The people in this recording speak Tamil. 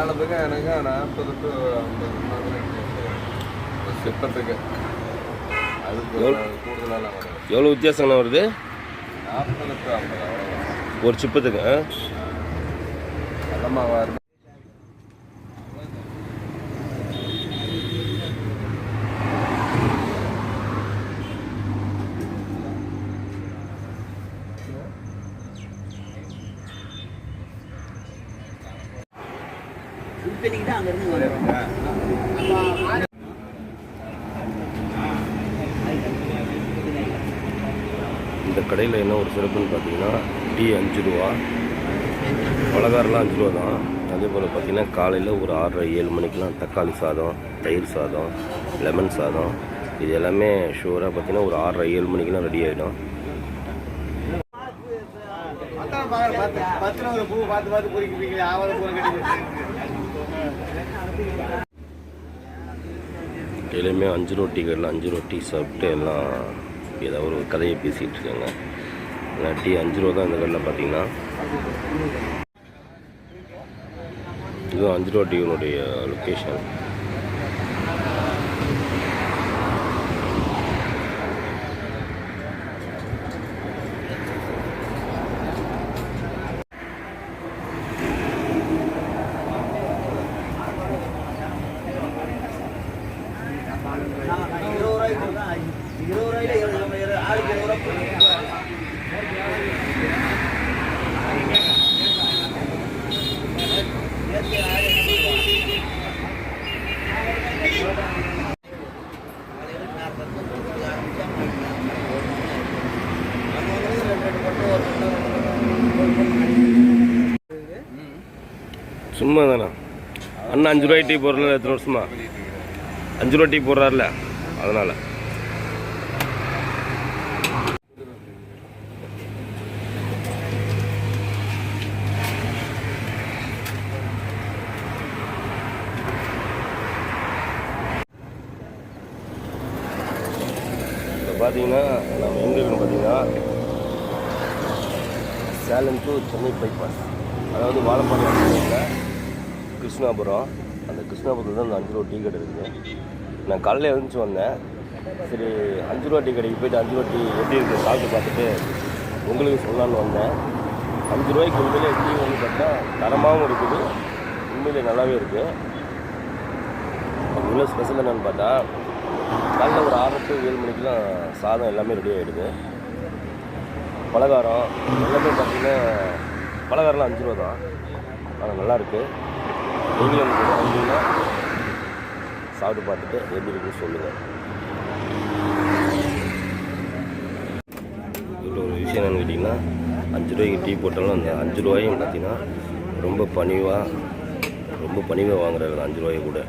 சேலத்துக்கு எனக்கு நாற்பது டு ஐம்பது சிப்பத்துக்கு அதுக்கு கூடுதலாக எவ்வளோ? வித்தியாசங்கண்ணா வருது? நாற்பது டு ஐம்பது ஒரு சிப்பத்துக்கு நல்லமாக இப்போதைக்கு இந்த கடையில் என்ன ஒரு சிறப்புன்னு பார்த்தீங்கன்னா டீ அஞ்சு ரூபா. பலகாரெலாம் அஞ்சு ரூபா தான். அதே போல் பார்த்தீங்கன்னா காலையில் ஒரு ஆறரை ஏழு மணிக்கெலாம் தக்காளி சாதம் தயிர் சாதம் லெமன் சாதம். இது எல்லாமே ஷூராக பார்த்தீங்கன்னா ஒரு ஆறரை ஏழு மணிக்கெலாம் ரெடி ஆகிடும் எல்லாமே அஞ்சு ரூபா கடையில் அஞ்சு ரொட்டி சாப்பிட்டு எல்லாம் ஏதாவது ஒரு கதையை பேசிகிட்டு இருக்காங்க. ஏன்னா டீ அஞ்சு ரூபா தான் இந்த கடையில் பார்த்தீங்கன்னா. இதுவும் அஞ்சு ரூபா டீனுடைய லொக்கேஷன் இருபது ரூபாயில இருபது ஆளுக்கு இருபது சும்மா தானே அண்ணா அஞ்சு ரூபாய் டீ போடுறல எத்தனை வருஷமா? அஞ்சு ரூபா டீ போடுறாருல அதனால். பார்த்தீங்கன்னா நம்ம எங்கே இருக்குன்னு பார்த்தீங்கன்னா சேலம் டு சென்னை பைபாஸ் அதாவது வாழப்பாடியில் கிருஷ்ணாபுரம். அந்த கிருஷ்ணாபுரத்தில் தான் அந்த அஞ்சு ரூபா டீ கடை இருக்குது. நான் காலையில் எழுந்துச்சு வந்தேன். சரி அஞ்சு ரூபா டீ கடைக்கு போய்ட்டு அஞ்சு ரூபா டீ எப்படி இருக்குது சாப்பிட்டு பார்த்துட்டு உங்களுக்கு சொல்லலான்னு வந்தேன். அஞ்சு ரூபாய்க்கு உண்மையிலே டீ வந்து பார்த்தா தரமாகவும் இருக்குது. உண்மையிலே நல்லாவே இருக்குது உள்ள ஸ்பெஷல் என்னென்னு பார்த்தா காலைல ஒரு ஆறு டு ஏழு மணிக்கெலாம் சாதம் எல்லாமே ரெடி ஆகிடுது பலகாரம் எல்லாமே பார்த்திங்கன்னா பலகாரம்லாம் அஞ்சு ரூபா தான். ஆனால் நல்லாயிருக்கு நீங்களும் கூட வந்தீங்கன்னா சாப்பிட்டு பார்த்துட்டு எப்படி இருக்குன்னு சொல்லுங்கள் இதில் ஒரு விஷயம் என்னன்னு கேட்டிங்கன்னா அஞ்சு ரூபாய்க்கு டீ போட்டாலும் அந்த அஞ்சு ரூபாயும் பார்த்திங்கன்னா ரொம்ப பணிவாக ரொம்ப பணிவாக வாங்குறாரு அஞ்சு ரூபாயை கூட.